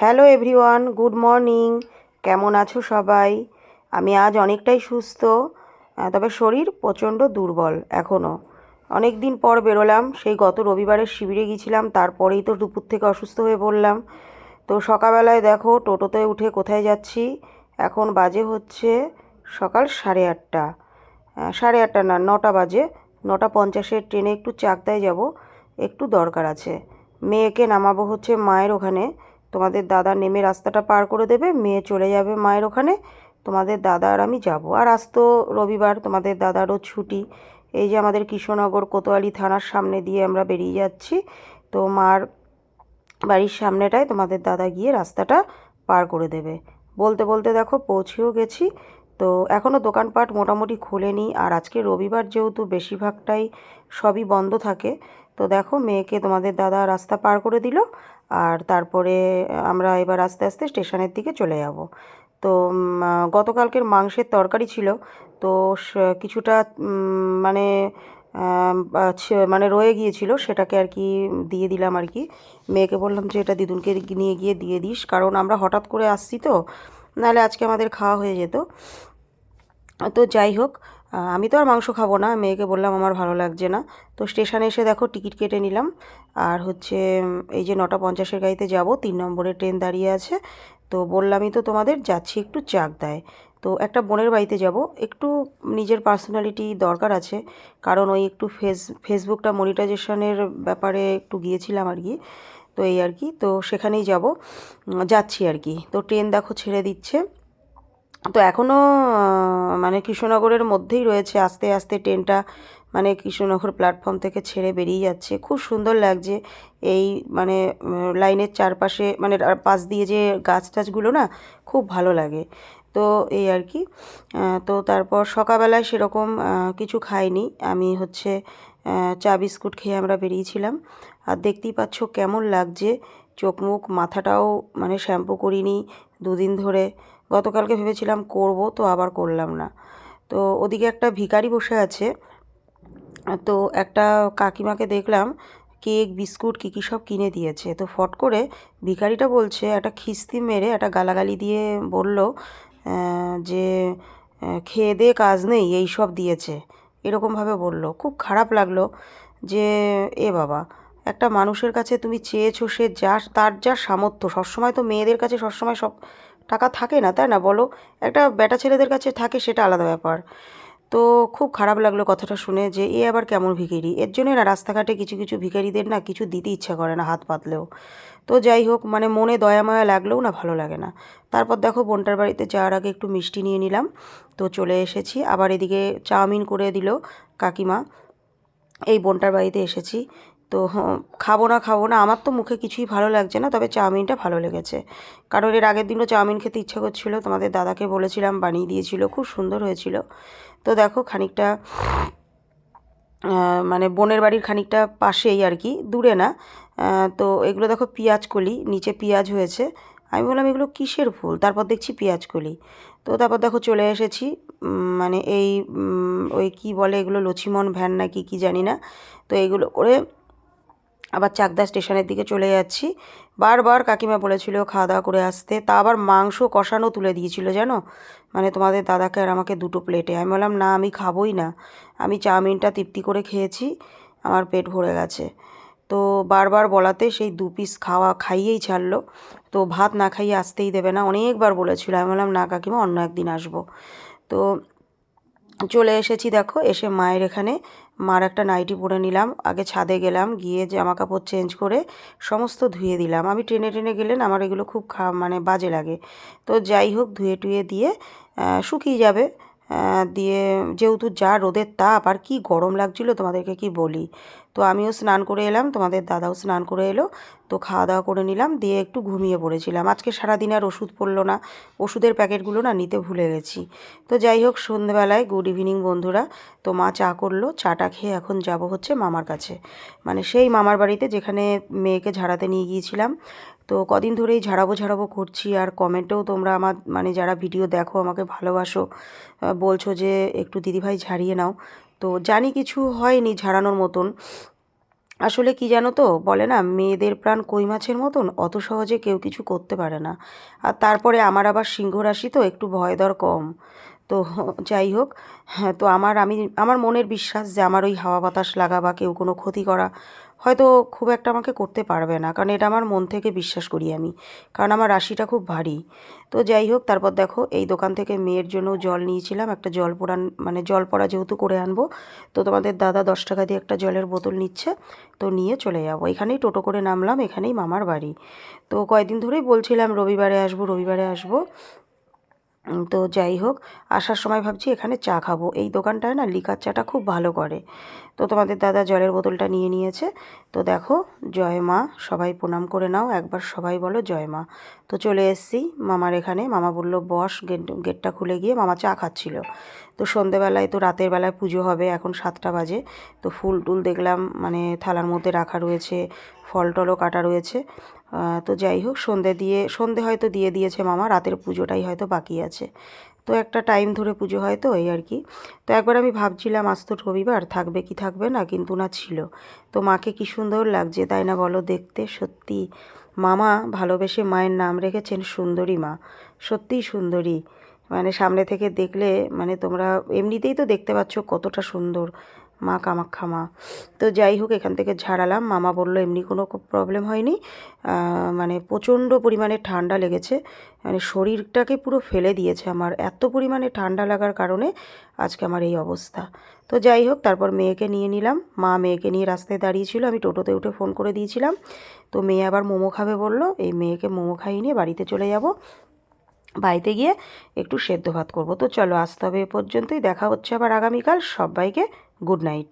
Hello everyone, good morning. কেমন আছো সবাই? আমি আজ অনেকটাই সুস্থ তবে শরীর প্রচণ্ড দুর্বল এখনও অনেক দিন পর বেরোলাম, সেই গত রবিবারের শিবিরে গিয়েছিলাম, তারপরেই তো দুপুর থেকে অসুস্থ হয়ে পড়লাম। তো সকালবেলায় দেখো, টোটোতে উঠে কোথায় যাচ্ছি? এখন বাজে হচ্ছে সকাল সাড়ে আটটা। সাড়ে আটটা না, নটা বাজে। নটা পঞ্চাশের ট্রেনে একটু চাকদায় যাব, একটু দরকার আছে। মেয়েকে নামাবো হচ্ছে মায়ের ওখানে। তোমাদের দাদা নেমে রাস্তাটা পার করে দেবে, মেয়ে চলে যাবে মায়ের ওখানে, তোমাদের দাদা আর আমি যাব। আর আজ তো রবিবার, তোমাদের দাদারও ছুটি। এই যে আমাদের কৃষ্ণনগর কোতোয়ালি থানার সামনে দিয়ে আমরা বেরিয়ে যাচ্ছি, তো মার বাড়ির সামনেটায় তোমাদের দাদা গিয়ে রাস্তাটা পার করে দেবে। বলতে বলতে দেখো পৌঁছেও গেছি, তো এখনও দোকানপাট মোটামুটি খোলেনি। আর আজকে রবিবার যেহেতু বেশিরভাগটাই সবই বন্ধ থাকে তো দেখো, মেয়েকে তোমাদের দাদা রাস্তা পার করে দিল আর তারপরে আমরা এবার আস্তে আস্তে স্টেশনের দিকে চলে যাব। তো গতকালকের মাংসের তরকারি ছিল। তো কিছুটা মানে মানে রয়ে গিয়েছিল, সেটাকে আর কি দিয়ে দিলাম আর কি। মেয়েকে বললাম যে, এটা দিদুনকে নিয়ে গিয়ে দিয়ে দিস, কারণ আমরা হঠাৎ করে আসছি তো, নাহলে আজকে আমাদের খাওয়া হয়ে যেত। তো যাই হোক আমি তো আর মাংস খাব না, মেয়েকে বললাম আমার ভালো লাগছে না। তো স্টেশনে এসে দেখো টিকিট কেটে নিলাম। আর হচ্ছে এই যে নটা পঞ্চাশের গাড়িতে যাব, তিন নম্বরের ট্রেন দাঁড়িয়ে আছে। তো বললামই তো তোমাদের, যাচ্ছি একটু চাক দেয় তো একটা বোনের বাড়িতে যাব, একটু নিজের পার্সোনালিটি দরকার আছে। কারণ ওই একটু ফেস ফেসবুকটা মনিটাইজেশনের ব্যাপারে একটু গিয়েছিলাম আর কি। তো এই আর কি, তো সেখানেই যাব। যাচ্ছি আর কি। তো ট্রেন দেখো ছেড়ে দিচ্ছে। তো এখনও মানে কৃষ্ণনগরের মধ্যেই রয়েছে। আস্তে আস্তে ট্রেনটা মানে কৃষ্ণনগর প্ল্যাটফর্ম থেকে ছেড়ে বেরিয়ে যাচ্ছে। খুব সুন্দর লাগছে এই মানে লাইনের চারপাশে মানে পাশ দিয়ে যে গাছ টাছগুলো না, খুব ভালো লাগে। তো এই আর কি। তো তারপর সকালবেলায় সেরকম কিছু খাইনি। আমি হচ্ছে চা বিস্কুট খেয়ে আমরা বেরিয়েছিলাম। আর দেখতেই পাচ্ছ কেমন লাগছে। চোখ মুখ মাথাটাও মানে শ্যাম্পু করিনি দুদিন ধরে। গতকালকে ভেবেছিলাম করব, তো আবার করলাম না। তো ওদিকে একটা ভিখারি বসে আছে। তো একটা কাকিমাকে দেখলাম কেক, বিস্কুট কী কী সব কিনে দিয়েছে। তো ফট করে ভিখারিটা বলছে, একটা খিস্তি মেরে একটা গালাগালি দিয়ে বলল যে খেয়ে দে, কাজ নেই, এই সব দিয়েছে। এরকমভাবে বলল। খুব খারাপ লাগল যে, এ বাবা একটা মানুষের কাছে তুমি চেয়েছো, সে যা, তার যা সামর্থ্য। সবসময় তো মেয়েদের কাছে সবসময় সব টাকা থাকে না, তাই না বলো? একটা বেটা ছেলেদের কাছে থাকে সেটা আলাদা ব্যাপার। তো খুব খারাপ লাগল কথাটা শুনে যে, এ আবার কেমন ভিখারি? এর জন্যই না রাস্তাঘাটে কিছু কিছু ভিখারিদের না কিছু দিতে ইচ্ছা করে না হাত পাতলেও। তো যাই হোক মানে মনে দয়া, মায়া লাগলেও না ভালো লাগে না। তারপর দেখো বোনটার বাড়িতে যাওয়ার আগে একটু মিষ্টি নিয়ে নিলাম। তো চলে এসেছি। আবার এদিকে চাউমিন করে দিল কাকিমা। এই বোনটার বাড়িতে এসেছি। তো হ- খাব না খাব না, আমার তো মুখে কিছুই ভালো লাগছে না, তবে চাউমিনটা ভালো লেগেছে। কারণ এর আগের দিনও চাউমিন খেতে ইচ্ছা করছিল, তোমাদের দাদাকে বলেছিলাম, বানিয়ে দিয়েছিল, খুব সুন্দর হয়েছিল। তো দেখো খানিকটা মানে বোনের বাড়ির খানিকটা পাশেই আর কি, দূরে না। তো এগুলো দেখো পেঁয়াজ কলি, নিচে পেঁয়াজ হয়েছে। আমি বললাম, এগুলো কিসের ফুল তারপর দেখছি পেঁয়াজ কলি। তো তারপর দেখো চলে এসেছি মানে এই ওই কি বলে এগুলো লছিমন ভ্যান নাকি কি জানি না। তো এগুলো করে আবার চাকদা স্টেশনের দিকে চলে যাচ্ছি। বারবার কাকিমা বলেছিল খাওয়া দাওয়া করে আসতে। তা আবার মাংস কষানো তুলে দিয়েছিল, জানো? মানে তোমাদের দাদাকে আর আমাকে দুটো প্লেটে। আমি বললাম, না, আমি খাবোই না। আমি চাউমিনটা তৃপ্তি করে খেয়েছি, আমার পেট ভরে গেছে। তো বারবার বলাতে সেই দু পিস খাওয়া খাইয়েই ছাড়লো। তো ভাত না খাইয়ে আসতেই দেবে না। অনেকবার বলেছিল। আমি বললাম, না, কাকিমা, অন্য একদিন আসব। তো চলে এসেছি দেখো, এসে মায়ের এখানে। মার একটা নাইটি পরে নিলাম, আগে ছাদে গেলাম, গিয়ে জামা কাপড় চেঞ্জ করে সমস্ত ধুয়ে দিলাম। আমি ট্রেনে ট্রেনে গেলেন আমার এগুলো খুব খা মানে বাজে লাগে। তো যাই হোক, ধুয়ে টুয়ে দিয়ে শুকিয়ে যাবে। দিয়ে যেহেতু যা রোদের তাপ, আর কি গরম লাগছিল তোমাদেরকে কি বলি? তো আমিও স্নান করে এলাম, তোমাদের দাদাও স্নান করে এলো, তো খাওয়া দাওয়া করে নিলাম, দিয়ে একটু ঘুমিয়ে পড়েছিলাম। আজকে সারাদিন আর ওষুধ পড়ল না, ওষুধের প্যাকেটগুলো না নিতে ভুলে গেছি। তো যাই হোক, সন্ধেবেলায় গুড ইভিনিং বন্ধুরা, তো মা চা করল, চাটা খেয়ে এখন যাব হচ্ছে মামার কাছে। মানে সেই মামার বাড়িতে যেখানে মেয়েকে ঝাড়াতে নিয়ে গিয়েছিলাম তো কদিন ধরেই ঝাড়াবো ঝাড়াবো করছি আর কমেন্টেও তোমরা আমার মানে যারা ভিডিও দেখো আমাকে ভালোবাসো বলছো যে একটু দিদিভাই ঝাড়িয়ে নাও। তো জানি কিছু হয়নি ঝাড়ানোর মতন। আসলে কি জানো তো, বলে না, মেয়েদের প্রাণ কই মাছের মতন, অত সহজে কেউ কিছু করতে পারে না। আর তারপরে আমার আবার সিংহ রাশি তো, একটু ভয় দর কম। তো যাই হোক হ্যাঁ তো আমার আমি, আমার মনের বিশ্বাস যে আমার ওই হাওয়া বাতাস লাগা বা কেউ কোনো ক্ষতি করা হয়তো খুব একটা আমাকে করতে পারবে না। কারণ এটা আমার মন থেকে বিশ্বাস করি আমি। কারণ আমার রাশিটা খুব ভারী। তো যাই হোক, তারপর দেখো, এই দোকান থেকে মেয়ের জন্য জল নিয়েছিলাম, একটা জল পোড়ান মানে জল পড়া যেহেতু করে আনব, তো তোমাদের দাদা দশ টাকা দিয়ে একটা জলের বোতল নিচ্ছে, তো নিয়ে চলে যাব। এখানেই টোটো করে নামলাম, এখানেই মামার বাড়ি। তো কয়েকদিন ধরেই বলছিলাম, রবিবারে আসব রবিবারে আসব। তো যাই হোক, আসার সময় ভাবছি এখানে চা খাব। এই দোকানটায় না লিকার চাটা খুব ভালো করে। তো তোমাদের দাদা জলের বোতলটা নিয়ে নিয়েছে। তো দেখো, জয় মা, সবাই প্রণাম করে নাও। একবার সবাই বলো জয় মা। তো চলে এসেছি। মামার এখানে। মামা বলল, বস, গেট, গেটটা খুলে গিয়ে মামা চা খাচ্ছিল। তো সন্ধেবেলায়, তো রাতের বেলায় পুজো হবে, এখন সাতটা বাজে। তো ফুল টুল দেখলাম মানে থালার মধ্যে রাখা রয়েছে, ফল টলও কাটা রয়েছে। তো যাই হোক, সন্ধে দিয়ে, সন্ধে হয়তো দিয়ে দিয়েছে মামা, রাতের পুজোটাই হয়তো বাকি আছে। তো একটা টাইম ধরে পুজো হয় তো, এই আর কি। তো একবার আমি ভাবছিলাম, আজ তো রবিবার, থাকবে কি থাকবে না? কিন্তু না ছিল। তো মাকে কি সুন্দর লাগছে, তাই না বলো, দেখতে সত্যি মামা ভালোবেসে মায়ের নাম রেখেছেন সুন্দরী মা। সত্যিই সুন্দরী। মানে সামনে থেকে দেখলে মানে তোমরা এমনিতেই তো দেখতে পাচ্ছ কতটা সুন্দর। মা কামাখ্যা মা। তো যাই হোক, এখান থেকে ঝাড়ালাম। মামা বলল, এমনি কোনো প্রবলেম হয়নি। মানে প্রচণ্ড পরিমাণে ঠান্ডা লেগেছে। মানে শরীরটাকে পুরো ফেলে দিয়েছে আমার। এত পরিমাণে ঠান্ডা লাগার কারণে আজকে আমার এই অবস্থা। তো যাই হোক, তারপর মেয়েকে নিয়ে নিলাম। মা মেয়েকে নিয়ে রাস্তায় দাঁড়িয়েছিল। আমি টোটোতে উঠে ফোন করে দিয়েছিলাম। তো মেয়ে আবার মোমো খাবে বলল। এই মেয়েকে মোমো খাইয়ে নিয়ে বাড়িতে চলে যাব। বাড়িতে গিয়ে একটু সেদ্ধ ভাত করব। তো চলো আসতে হবে এ পর্যন্তই। দেখা হচ্ছে আবার আগামীকাল। সবাইকে গুড নাইট